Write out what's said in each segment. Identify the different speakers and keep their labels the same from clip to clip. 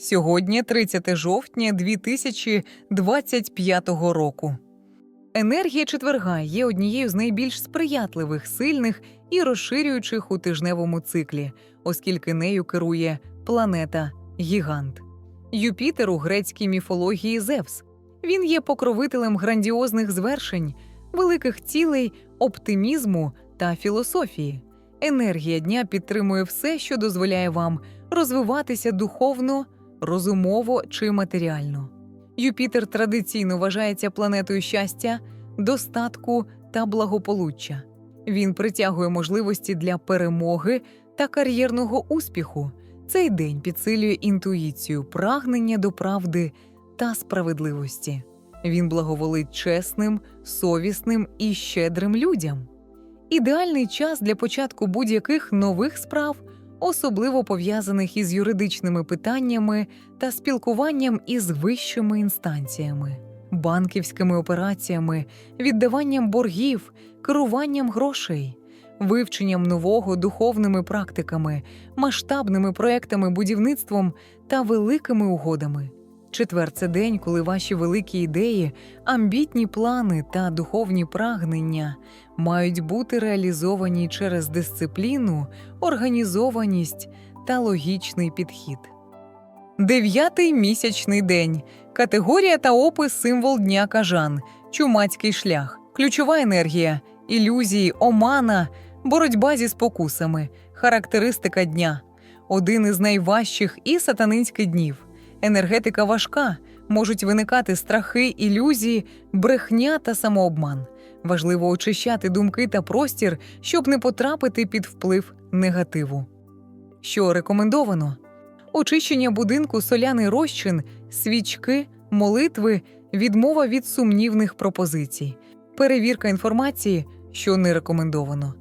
Speaker 1: Сьогодні 30 жовтня 2025 року. Енергія четверга є однією з найбільш сприятливих, сильних і розширюючих у тижневому циклі, оскільки нею керує планета Гігант. Юпітер у грецькій міфології Зевс. Він є покровителем грандіозних звершень, великих цілей, оптимізму та філософії. Енергія дня підтримує все, що дозволяє вам розвиватися духовно, розумово чи матеріально. Юпітер традиційно вважається планетою щастя, достатку та благополуччя. Він притягує можливості для перемоги та кар'єрного успіху. Цей день підсилює інтуїцію, прагнення до правди та справедливості. Він благоволить чесним, совісним і щедрим людям. Ідеальний час для початку будь-яких нових справ, особливо пов'язаних із юридичними питаннями та спілкуванням із вищими інстанціями, банківськими операціями, віддаванням боргів, керуванням грошей, вивченням нового духовними практиками, масштабними проектами, будівництвом та великими угодами. Четвер це день, коли ваші великі ідеї, амбітні плани та духовні прагнення мають бути реалізовані через дисципліну, організованість та логічний підхід. Дев'ятий місячний день. Категорія та опис символ дня кажан, чумацький шлях, ключова енергія, ілюзії, омана, боротьба зі спокусами, характеристика дня. Один із найважчих і сатанинських днів. Енергетика важка, можуть виникати страхи, ілюзії, брехня та самообман. Важливо очищати думки та простір, щоб не потрапити під вплив негативу. Що рекомендовано? Очищення будинку, соляний розчин, свічки, молитви, відмова від сумнівних пропозицій, перевірка інформації, що не рекомендовано,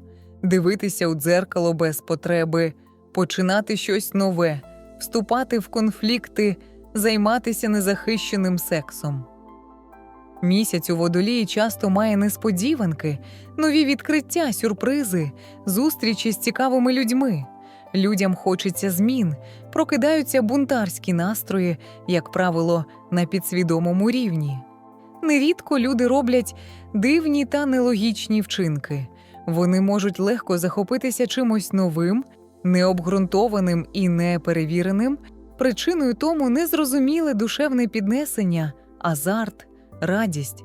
Speaker 1: дивитися у дзеркало без потреби, починати щось нове, вступати в конфлікти, займатися незахищеним сексом. Місяць у водолії часто має несподіванки, нові відкриття, сюрпризи, зустрічі з цікавими людьми. Людям хочеться змін, прокидаються бунтарські настрої, як правило, на підсвідомому рівні. Нерідко люди роблять дивні та нелогічні вчинки. Вони можуть легко захопитися чимось новим, необґрунтованим і неперевіреним. Причиною тому незрозуміле душевне піднесення, азарт, радість.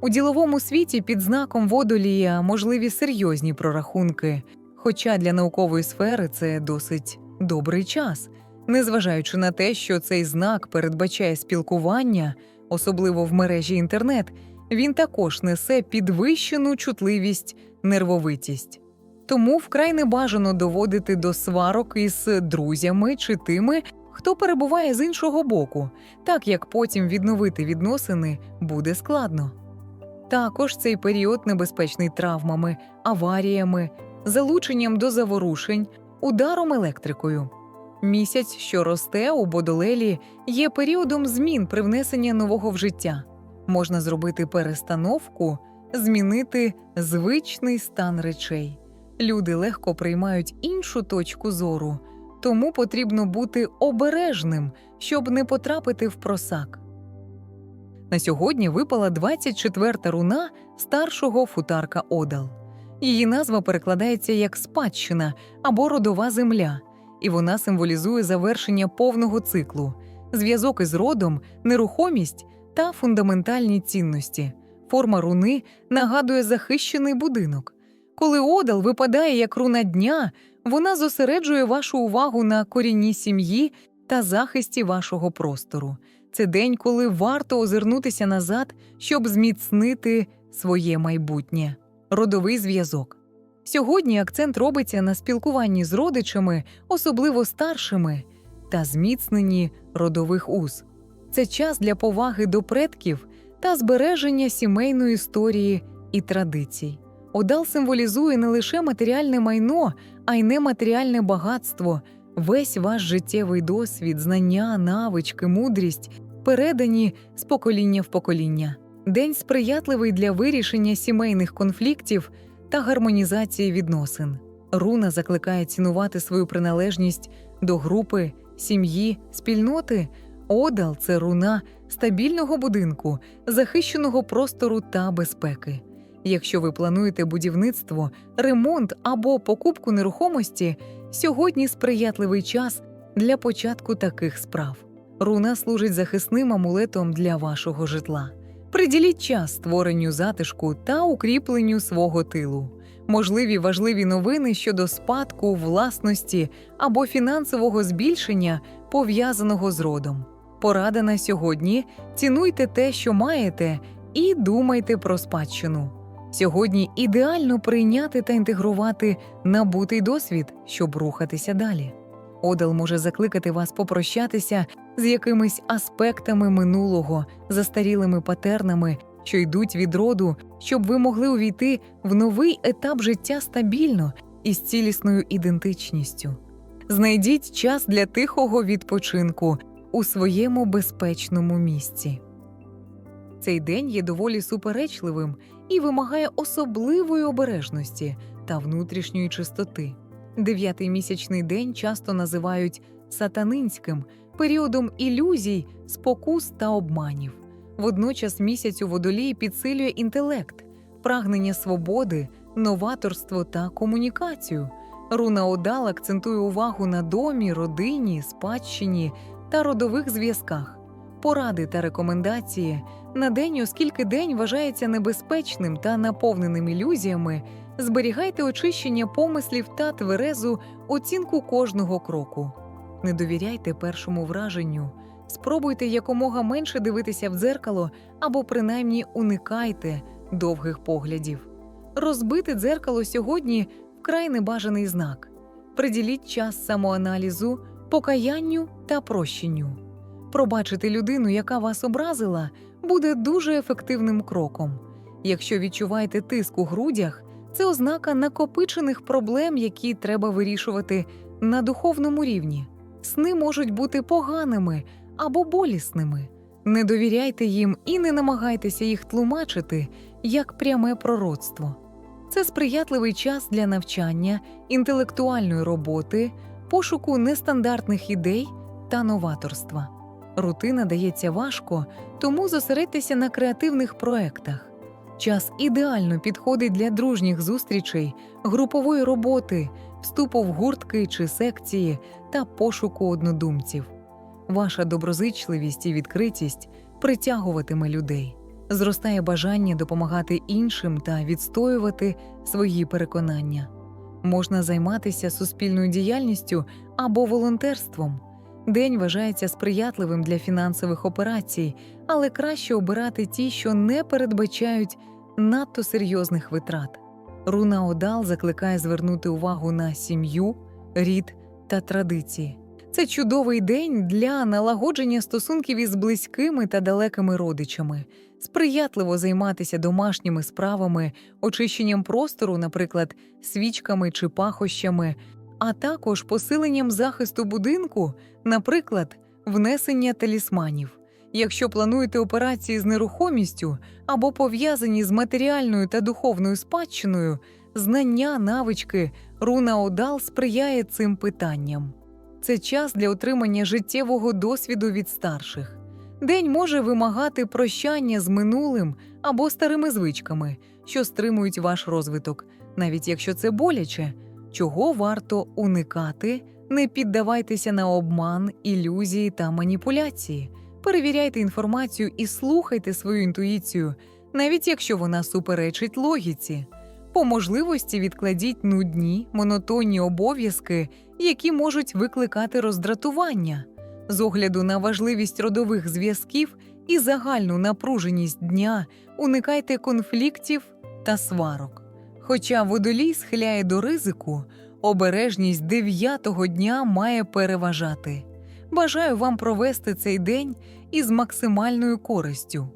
Speaker 1: У діловому світі під знаком водолія можливі серйозні прорахунки, хоча для наукової сфери це досить добрий час, незважаючи на те, що цей знак передбачає спілкування, особливо в мережі інтернет, він також несе підвищену чутливість, нервовитість. Тому вкрай не бажано доводити до сварок із друзями чи тими, хто перебуває з іншого боку, так як потім відновити відносини буде складно. Також цей період небезпечний травмами, аваріями, залученням до заворушень, ударом електрикою. Місяць, що росте у Бодолелі, є періодом змін привнесення нового в життя. Можна зробити перестановку, змінити звичний стан речей. Люди легко приймають іншу точку зору, тому потрібно бути обережним, щоб не потрапити в просак. На сьогодні випала 24-та руна старшого футарка Одал. Її назва перекладається як спадщина або родова земля, і вона символізує завершення повного циклу, зв'язок із родом, нерухомість та фундаментальні цінності. Форма руни нагадує захищений будинок. Коли одал випадає як руна дня, вона зосереджує вашу увагу на корінні сім'ї та захисті вашого простору. Це день, коли варто озирнутися назад, щоб зміцнити своє майбутнє. Родовий зв'язок. Сьогодні акцент робиться на спілкуванні з родичами, особливо старшими, та зміцненні родових уз. Це час для поваги до предків та збереження сімейної історії і традицій. Одал символізує не лише матеріальне майно, а й нематеріальне багатство, весь ваш життєвий досвід, знання, навички, мудрість передані з покоління в покоління. День сприятливий для вирішення сімейних конфліктів та гармонізації відносин. Руна закликає цінувати свою приналежність до групи сім'ї, спільноти. Одал це руна стабільного будинку, захищеного простору та безпеки. Якщо ви плануєте будівництво, ремонт або покупку нерухомості, сьогодні сприятливий час для початку таких справ. Руна служить захисним амулетом для вашого житла. Приділіть час створенню затишку та укріпленню свого тилу. Можливі важливі новини щодо спадку, власності або фінансового збільшення, пов'язаного з родом. Порада на сьогодні: цінуйте те, що маєте, і думайте про спадщину. Сьогодні ідеально прийняти та інтегрувати набутий досвід, щоб рухатися далі. Одел може закликати вас попрощатися з якимись аспектами минулого, застарілими патернами, що йдуть від роду, щоб ви могли увійти в новий етап життя стабільно і з цілісною ідентичністю. Знайдіть час для тихого відпочинку у своєму безпечному місці. Цей день є доволі суперечливим і вимагає особливої обережності та внутрішньої чистоти. Дев'ятий місячний день часто називають сатанинським періодом ілюзій, спокус та обманів. Водночас місяць у водолії підсилює інтелект, прагнення свободи, новаторство та комунікацію. Руна Одал акцентує увагу на домі, родині, спадщині та родових зв'язках, поради та рекомендації на день, оскільки день вважається небезпечним та наповненим ілюзіями, зберігайте очищення помислів та тверезу оцінку кожного кроку. Не довіряйте першому враженню, спробуйте якомога менше дивитися в дзеркало або принаймні уникайте довгих поглядів. Розбите дзеркало сьогодні вкрай небажаний знак. Приділіть час самоаналізу, покаянню та прощенню. Пробачити людину, яка вас образила, буде дуже ефективним кроком. Якщо відчуваєте тиск у грудях, це ознака накопичених проблем, які треба вирішувати на духовному рівні. Сни можуть бути поганими або болісними. Не довіряйте їм і не намагайтеся їх тлумачити як пряме пророцтво. Це сприятливий час для навчання, інтелектуальної роботи, пошуку нестандартних ідей та новаторства. Рутина дається важко, тому зосередьтеся на креативних проектах. Час ідеально підходить для дружніх зустрічей, групової роботи, вступу в гуртки чи секції та пошуку однодумців. Ваша доброзичливість і відкритість притягуватиме людей. Зростає бажання допомагати іншим та відстоювати свої переконання. Можна займатися суспільною діяльністю або волонтерством. День вважається сприятливим для фінансових операцій, але краще обирати ті, що не передбачають надто серйозних витрат. Руна Одал закликає звернути увагу на сім'ю, рід та традиції. Це чудовий день для налагодження стосунків із близькими та далекими родичами, сприятливо займатися домашніми справами, очищенням простору, наприклад, свічками чи пахощами, а також посиленням захисту будинку, наприклад, внесення талісманів. Якщо плануєте операції з нерухомістю або пов'язані з матеріальною та духовною спадщиною, знання, навички, руна Одал сприяє цим питанням. Це час для отримання життєвого досвіду від старших. День може вимагати прощання з минулим або старими звичками, що стримують ваш розвиток, навіть якщо це боляче, чого варто уникати, не піддавайтеся на обман, ілюзії та маніпуляції. Перевіряйте інформацію і слухайте свою інтуїцію, навіть якщо вона суперечить логіці. По можливості відкладіть нудні, монотонні обов'язки, які можуть викликати роздратування. З огляду на важливість родових зв'язків і загальну напруженість дня уникайте конфліктів та сварок. Хоча водолій схиляє до ризику, обережність дев'ятого дня має переважати. Бажаю вам провести цей день із максимальною користю.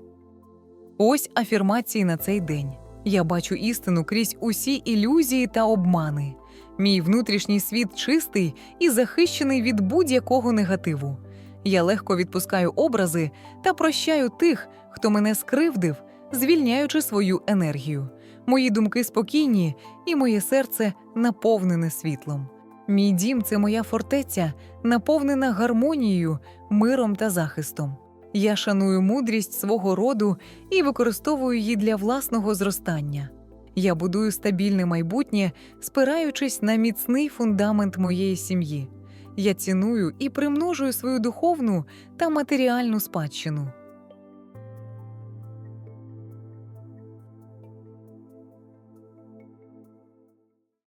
Speaker 1: Ось афірмації на цей день. Я бачу істину крізь усі ілюзії та обмани. Мій внутрішній світ чистий і захищений від будь-якого негативу. Я легко відпускаю образи та прощаю тих, хто мене скривдив, звільняючи свою енергію. Мої думки спокійні, і моє серце наповнене світлом. Мій дім це моя фортеця, наповнена гармонією, миром та захистом. Я шаную мудрість свого роду і використовую її для власного зростання. Я будую стабільне майбутнє, спираючись на міцний фундамент моєї сім'ї. Я ціную і примножую свою духовну та матеріальну спадщину.